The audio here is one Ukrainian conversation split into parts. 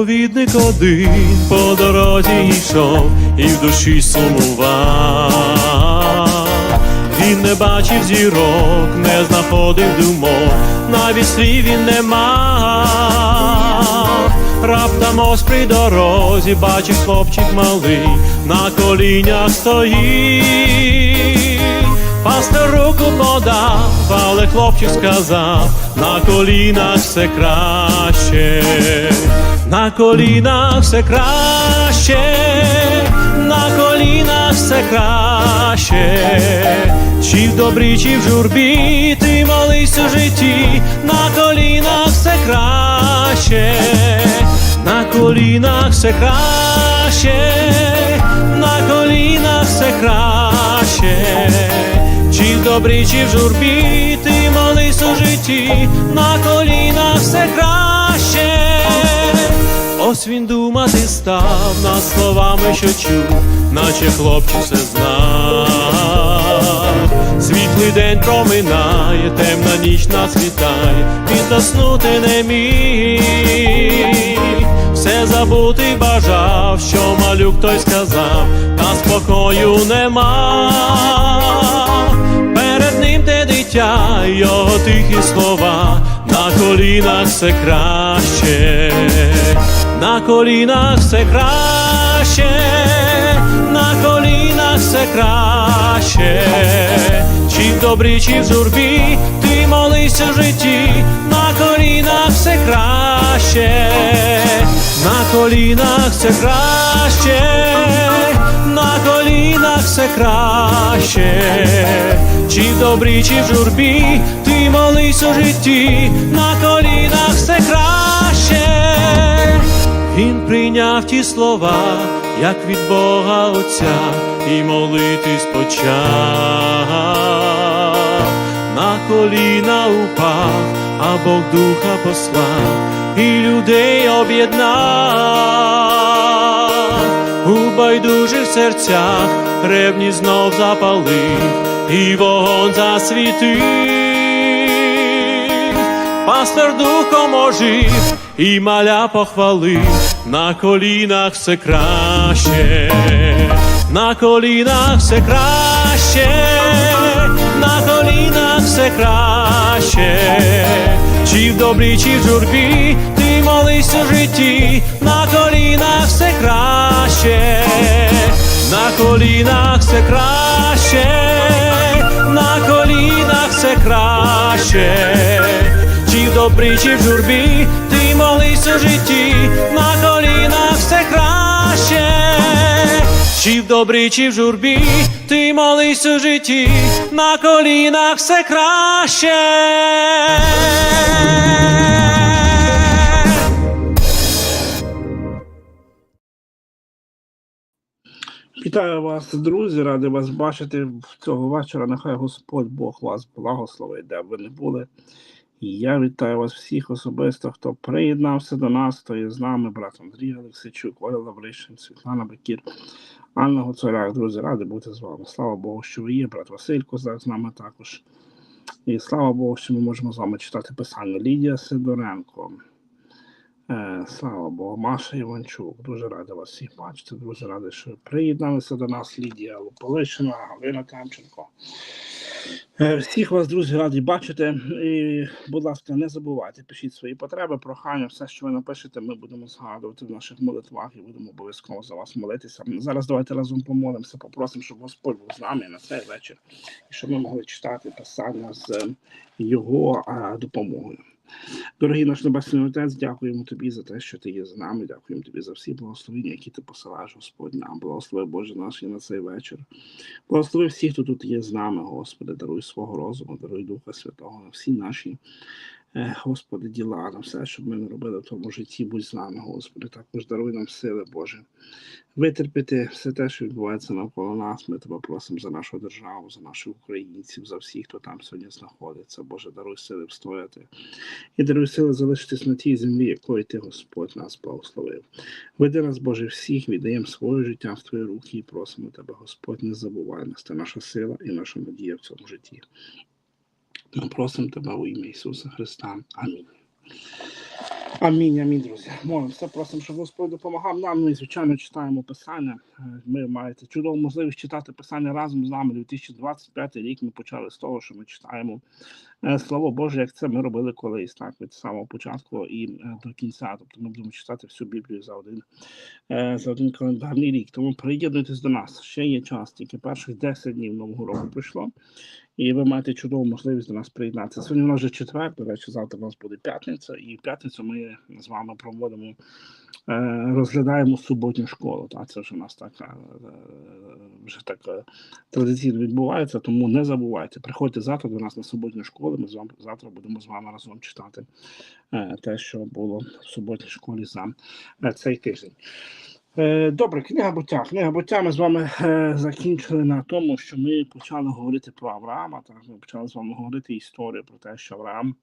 Проповідник один по дорозі йшов і в душі сумував. Він не бачив зірок, не знаходив думок, навіть слів він не мав. Раптом ось при дорозі бачив хлопчик малий, на колінях стоїть. Пастор руку подав, але хлопчик сказав, на колінах все краще, на колінах все краще, на колінах все краще, чи в добрі, чи в журбі, ти молись у житті, на колінах все краще, на колінах все краще, на колінах все краще. В чи в журбі, ти молись у житті, на колінах все краще. Ось він думати став над словами, що чув, наче хлопчик все знав. Світлий день проминає, темна ніч насвітає, він заснути не міг. Все забути бажав, що малюк той сказав, та спокою нема. Дитя, його тихі слова, на колінах все краще, на колінах все краще, на колінах все краще, чи в добрі, чи в журбі, ти молись у житті, на колінах все краще, на колінах все краще, на колінах все краще, чи в добрі, чи в журбі, ти молись у житті, на колінах все краще. Він прийняв ті слова, як від Бога Отця, і молитись почав. На коліна упав, а Бог духа послав, і людей об'єднав. У байдужих серцях ревні знов запалив, і вогонь засвітив. Пастор духом ожив і маля похвалив, на колінах все краще, на колінах все краще, на колінах все краще, чи в добрі, чи в журбі, ти молись у житті, на колінах все краще, на колінах все краще, на колінах все краще. Чи в добрі, чи в журбі, ти молись у житті, на колінах чи в добрі, чи в журбі, ти молись у житті, на колінах все краще. Вітаю вас, друзі, радий вас бачити цього вечора. Нехай Господь Бог вас благословить, де б ви не були. Я вітаю вас всіх особисто, хто приєднався до нас, хто є з нами, брат Андрій Олексійчук, Оля Лавришин, Світлана Бекір, Анна Гуцуляк. Друзі, радий бути з вами. Слава Богу, що ви є, брат Василь Козак з нами також. І слава Богу, що ми можемо з вами читати писання Лідія Сидоренко. Е, слава Богу, Маша Іванчук. Дуже радий вас всіх бачити. Дуже радий, що приєдналися до нас Лідія Луполишина, Галина Камченко. Е, Всіх вас, друзі, раді бачити. І, будь ласка, не забувайте, пишіть свої потреби, прохання, все, що ви напишете, ми будемо згадувати в наших молитвах і будемо обов'язково за вас молитися. Зараз давайте разом помолимося, попросимо, щоб Господь був з нами на цей вечір, і щоб ми могли читати писання з е, його е, допомогою. Дорогий наш Небесний Отець, дякуємо тобі за те, що ти є з нами. Дякуємо тобі за всі благословення, які ти посилаєш, Господь нам. Благослови Боже наш і на цей вечір. Благослови всіх, хто тут є з нами, Господи, даруй свого розуму, даруй Духа Святого на всі наші, Господи, діла, на все, щоб ми не робили в тому житті, будь з нами, Господи. Також даруй нам сили, Боже. Витерпіти все те, що відбувається навколо нас. Ми тебе просимо за нашу державу, за наших українців, за всіх, хто там сьогодні знаходиться. Боже, даруй сили встояти і даруй сили залишитись на тій землі, якої ти, Господь, нас благословив. Веди нас, Боже, всіх, віддаємо своє життя в Твої руки і просимо Тебе, Господь, не забувай нас. Це наша сила і наша надія в цьому житті. Просимо Тебе у ім'я Ісуса Христа. Амінь. Амінь, амінь, друзі. Молимося, просимо, щоб Господь допомагав нам. Ми, звичайно, читаємо Писання. Е, Ми маєте чудову можливість читати Писання разом з нами. 2025 рік ми почали з того, що ми читаємо е, Слово Боже, як це ми робили колись, так, від самого початку і е, до кінця. Тобто ми будемо читати всю Біблію за один, е, за один календарний рік. Тому приєднуйтесь до нас. Ще є час, тільки перших 10 днів нового року пройшло. І ви маєте чудову можливість до нас приєднатися. Сьогодні у нас вже четвер, до речі, завтра у нас буде п'ятниця, і в п'ятницю ми з вами проводимо, е, розглядаємо суботню школу. Та це вже у нас так е, вже так традиційно відбувається. Тому не забувайте, приходьте завтра до нас на суботню школу. Ми з вами завтра будемо з вами разом читати е, те, що було в суботній школі за цей тиждень. Добре, книга буття. Книга буття ми з вами закінчили на тому, що ми почали говорити про Авраама. Так, ми почали з вами говорити історію про те, що Авраам,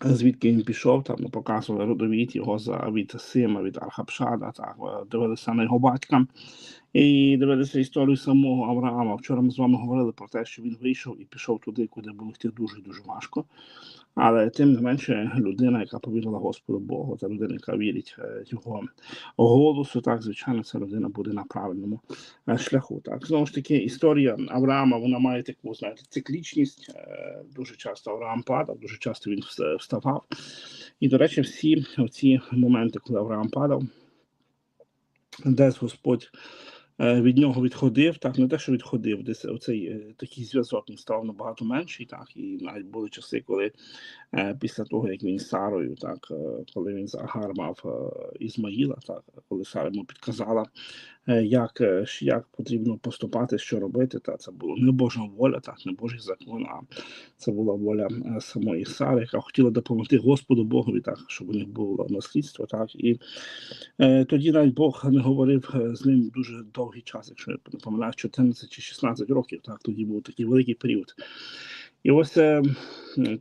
звідки він пішов, там показували родовід його за від Сима, від Архапшада, так, е, дивилися на його батька і дивилися історію самого Авраама. Вчора ми з вами говорили про те, що він вийшов і пішов туди, куди було йти дуже дуже важко. Але тим не менше, людина, яка повірила Господу Богу, та людина, яка вірить е, його голосу, так звичайно, ця людина буде на правильному е, шляху. Так знову ж таки, історія Авраама вона має таку знаєте циклічність. Е, Дуже часто Авраам падав, дуже часто він вставав. І, до речі, всі ці моменти, коли Авраам падав, десь Господь від нього відходив, так не те, що відходив, десь оцей е, такий зв'язок він став набагато менший, так і навіть були часи, коли е, після того, як він з Сарою, так е, коли він Агар мав е, Ізмаїла, так коли Сара йому підказала, е, як, е, як потрібно поступати, що робити, та це було не Божа воля, так не Божий закон, а це була воля е, самої Сари, яка хотіла допомогти Господу Богові, так щоб у них було наслідство, так і Е, Тоді навіть Бог не говорив е, з ним дуже довгий час, якщо я не помиляю, 14 чи 16 років. Так тоді був такий великий період. І ось е,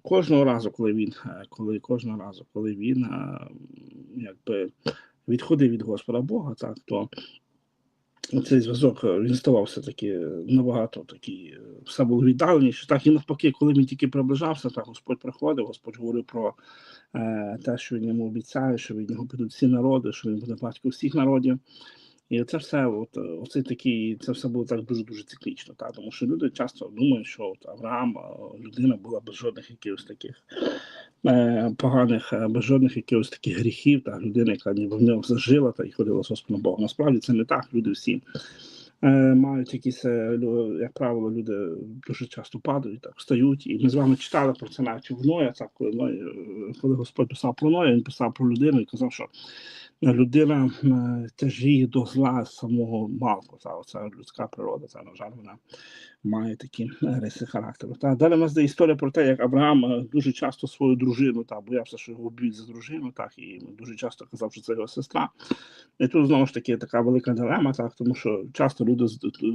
кожного разу, коли він, е, коли кожного разу, коли він е, якби відходив від Господа Бога, так то цей зв'язок е, він ставав все таки набагато такий, е, все було віддаленіше. Так і навпаки, коли він тільки приближався, так Господь приходив, Господь говорив про е, те, що він йому обіцяє, що від нього підуть всі народи, що він буде батько всіх народів. І це все, от, е, оце такий, це все було так дуже дуже циклічно. Так? Тому що люди часто думають, що от Авраам, е, людина була без жодних якихось таких е, поганих, е, без жодних якихось таких гріхів, та людина, яка ніби в нього зажила та й ходила з Господом Богом. Насправді це не так. Люди всі е, мають якісь, як правило, люди дуже часто падають, так встають. І ми з вами читали про це навіть в Ноя, так, коли, Ной, коли Господь писав про Ноя, він писав про людину і казав, що людина тяжіє до зла самого малку. Та, оця людська природа, та, на жаль, вона має такі е, риси характеру. Та далі у нас є історія про те, як Авраам е, дуже часто свою дружину та боявся, що його вб'ють за дружину, так і дуже часто казав, що це його сестра. І тут знову ж таки така велика дилема, так тому що часто люди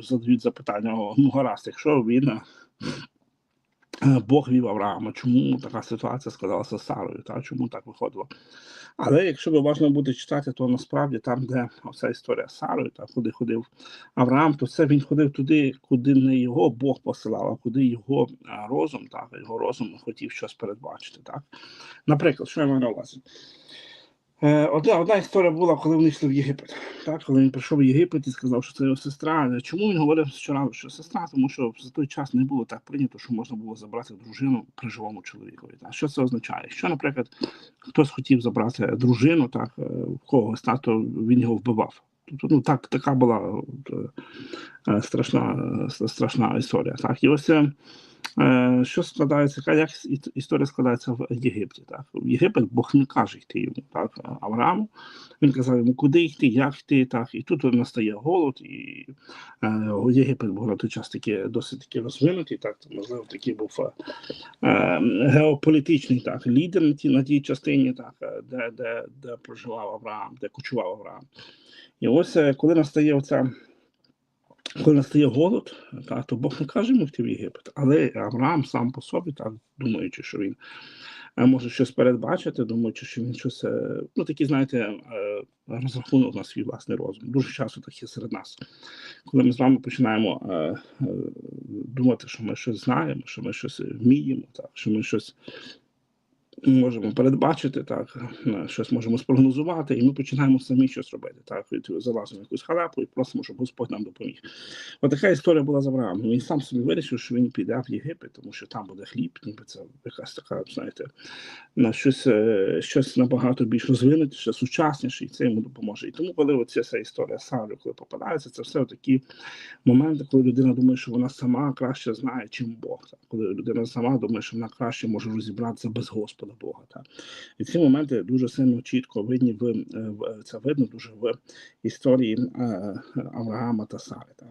задають запитання: ну гаразд, якщо він. е, Бог вів Авраама, чому така ситуація складалася з Сарою, та чому так виходило? Але якщо ви буде читати, то насправді там, де оця історія Сарою, та куди ходив Авраам, то це він ходив туди, куди не його Бог посилав, а куди його розум, так, його розум хотів щось передбачити. Так? Наприклад, що я маю на увазі? Е, Одна, одна історія була, коли вони йшли в Єгипет. Так, коли він прийшов в Єгипет і сказав, що це його сестра. Чому він говорив щоразу, що сестра? Тому що за той час не було так прийнято, що можна було забрати дружину при живому чоловікові. Так? Що це означає? Що, наприклад, хтось хотів забрати дружину, так, е, в когось, так, то він його вбивав. Тобто, ну так, така була е, е, страшна, е, страшна історія. Так, і ось е, е, що складається, як історія складається в Єгипті. Так, в Єгипет Бог не каже йти йому, так, Аврааму. Він казав йому, куди йти, як йти, так, і тут настає голод, і е, Єгипет був на той час таки досить таки розвинутий, так, можливо, такий був е, е, геополітичний так, лідер на тій, на тій частині, так, е, де, де, де проживав Авраам, де кочував Авраам. І ось е, коли настає оця. Коли настає голод, так, то Бог не каже йому йти в Єгипет. Але Авраам сам по собі, так, думаючи, що він е, може щось передбачити, думаючи, що він щось, е, ну такі, знаєте, е, розрахунок на свій власний розум. Дуже часто так є серед нас. Коли ми з вами починаємо думати, що ми щось знаємо, що ми щось вміємо, так, що ми щось можемо передбачити, так, е, щось можемо спрогнозувати, і ми починаємо самі щось робити. Так, залазимо в якусь халепу і просимо, щоб Господь нам допоміг. От така історія була з Авраамом. Він сам собі вирішив, що він піде в Єгипет, тому що там буде хліб, ніби це якась така, знаєте, на щось, е, щось набагато більш розвинутіше, сучасніше, і це йому допоможе. І тому, коли оця вся історія з коли попадається, це все такі моменти, коли людина думає, що вона сама краще знає, чим Бог. Так? Коли людина сама думає, що вона краще може розібратися без Господа Бога. Так? І ці моменти дуже сильно чітко видні в, е, в це видно дуже в історії е, Авраама та Сари. Так?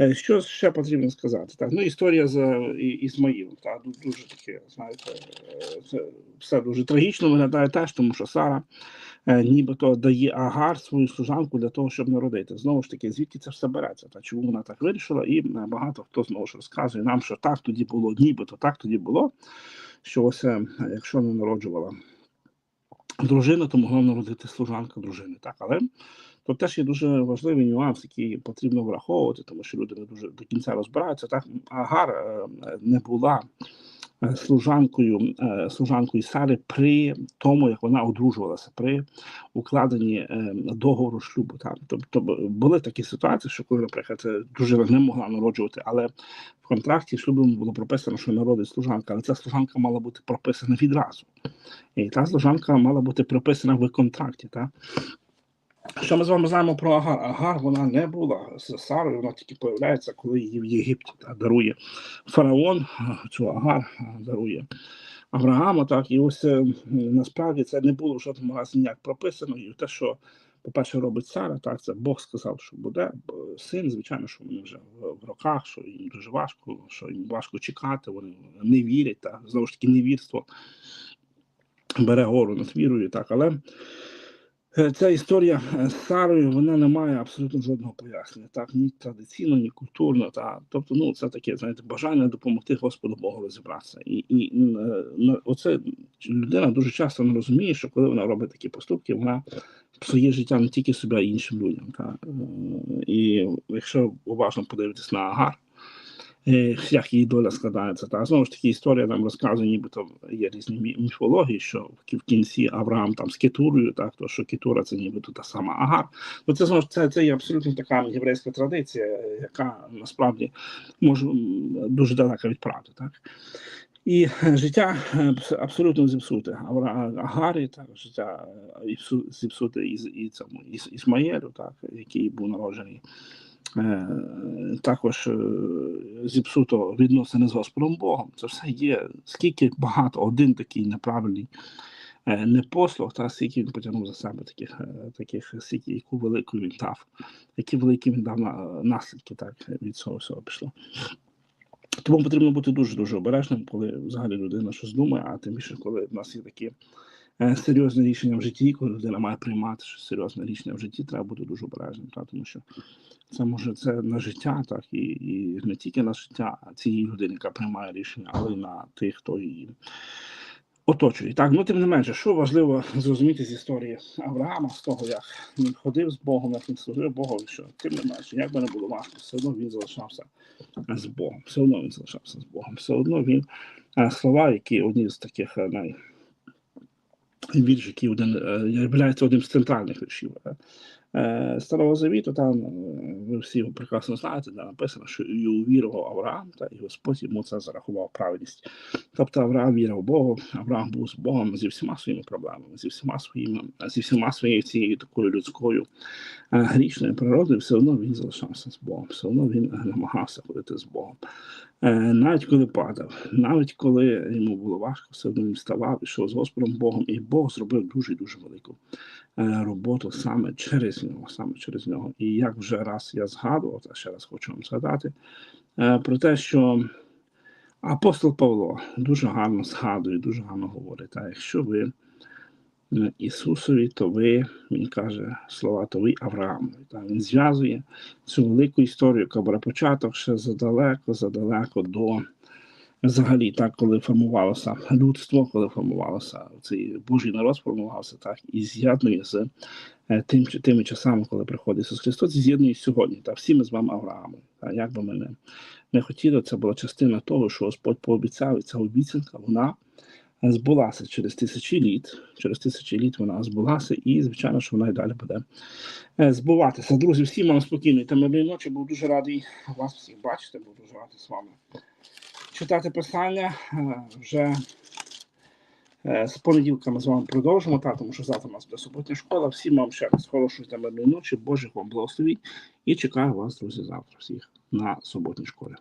Е, Що ще потрібно сказати? Так, ну історія з е, Ісмаїлом. Так, дуже таке, знаєте, е, це все дуже трагічно виглядає теж, тому що Сара е, нібито дає Агар свою служанку для того, щоб народити. Знову ж таки, звідки це все береться? Та чому вона так вирішила? І е, багато хто знову ж розказує нам, що так тоді було, нібито так тоді було. Що ось якщо не народжувала дружина, то могла народити служанка дружини. Так, але то теж є дуже важливий нюанс, який потрібно враховувати, тому що люди не дуже до кінця розбираються. Так Агар е, не була служанкою е, служанкою Сари при тому, як вона одружувалася, при укладенні е, договору шлюбу. Так. Тобто були такі ситуації, що коли, наприклад, е, дружина не могла народжувати, але в контракті шлюбу було прописано, що народить служанка, але ця служанка мала бути прописана відразу. І та служанка мала бути прописана в контракті. Так. Що ми з вами знаємо про Агар? Агар вона не була з Сарою, вона тільки появляється, коли її в Єгипті та, дарує фараон, цю Агар дарує Авраама. Так, і ось е, насправді це не було в жодному разі ніяк прописано. І те, що, по-перше, робить Сара, так, це Бог сказав, що буде син, звичайно, що вони вже в, роках, що їм дуже важко, що їм важко чекати, вони не вірять, так, знову ж таки, невірство бере гору над вірою, так, але. Е, Ця історія е, з Сарою вона не має абсолютно жодного пояснення, так ні традиційно, ні культурно. Та тобто, ну це таке, знаєте, бажання допомогти Господу Богу розібратися. І, і е, на- оце людина дуже часто не розуміє, що коли вона робить такі поступки, вона псує життя не тільки собі, а іншим людям. Та. Е, І якщо уважно подивитись на Агар, е, як її доля складається. Та знову ж таки історія нам розказує, нібито є різні міфології, що в кінці Авраам там з Кетурою, так то що Кетура це нібито та сама Агар. Ну це знову ж це, це є абсолютно така єврейська традиція, е, яка насправді може дуже далека від правди. Так. І е, життя е, абсолютно зіпсуте. Агарі, так, життя е, зіпсуте і, і цьому Ісмаєлю, так, який був народжений Е, також е, зіпсуто відносини з Господом Богом. Це все є скільки багато, один такий неправильний е, непослух, та скільки він потягнув за себе таких, е, таких скільки, яку велику він дав, які великі він дав наслідки так, від цього всього пішло. Тому потрібно бути дуже дуже обережним, коли взагалі людина щось думає, а тим більше, коли в нас є такі е, серйозне рішення в житті, коли людина має приймати щось серйозне рішення в житті, треба бути дуже обережним, та, тому що це може це на життя, так і, і не тільки на життя цієї людини, яка приймає рішення, але й на тих, хто її оточує. Так, ну тим не менше, що важливо зрозуміти з історії Авраама, з того, як він ходив з Богом, як він служив Богу, що тим не менше, як би не було важко, все одно він залишався з Богом, все одно він залишався з Богом, все одно він е, слова, які одні з таких е, най вірш, який один е, являється одним з центральних віршів е, Старого Завіту, там е, ви всі прекрасно знаєте, де написано, що і увірував Авраам, та і Господь йому це зарахував праведність. Тобто Авраам вірив Богу, Авраам був з Богом зі всіма своїми проблемами, зі всіма своїми, зі всіма своєю цією такою людською грішною природою, все одно він залишався з Богом, все одно він е, намагався ходити з Богом. Е, Навіть коли падав, навіть коли йому було важко, все одно він вставав, ішов з Господом Богом, і Бог зробив дуже дуже велику е, роботу саме через нього, саме через нього. І як вже раз я згадував, та ще раз хочу вам згадати про те, що апостол Павло дуже гарно згадує, дуже гарно говорить. А якщо ви Ісусові, то ви, він каже слова, то ви Авраамові. Він зв'язує цю велику історію, яка бере початок ще задалеко, задалеко до взагалі, так, коли формувалося людство, коли формувалося цей Божий народ, формувався так, і з'єднує з е, тим, тими часами, коли приходить Ісус Христос, і з'єднує сьогодні. Та всі ми з вами Авраамом. Та як би ми не, не хотіли, це була частина того, що Господь пообіцяв, і ця обіцянка, вона збулася через тисячі літ. Через тисячі літ вона збулася, і звичайно, що вона і далі буде е, збуватися. Друзі, всім вам спокійної та мирної ночі. Був дуже радий вас всіх бачити, був дуже радий з вами читати писання. Е, Вже е, з понеділка ми з вами продовжимо, та, тому що завтра у нас буде суботня школа. Всім вам ще раз хорошої та мирної ночі, Божих вам благословіть. І чекаю вас, друзі, завтра всіх на суботній школі.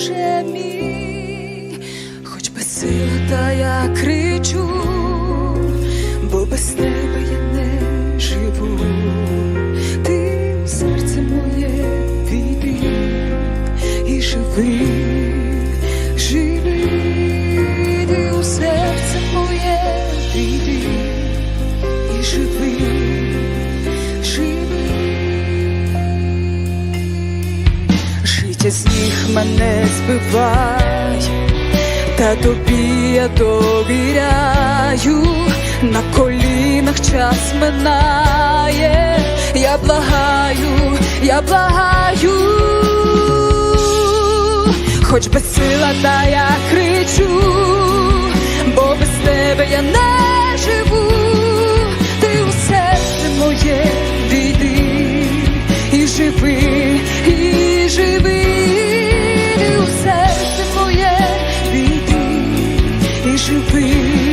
Боже мій, хоч без сили, та я кричу, бо без тебе я не живу, ти в серце моє війди і живий. живи, мене збивай, та тобі я довіряю, на колінах час минає, я благаю, я благаю, хоч без сила, та я кричу, бо без тебе я не живу, ти у серце моє війди і живи. free.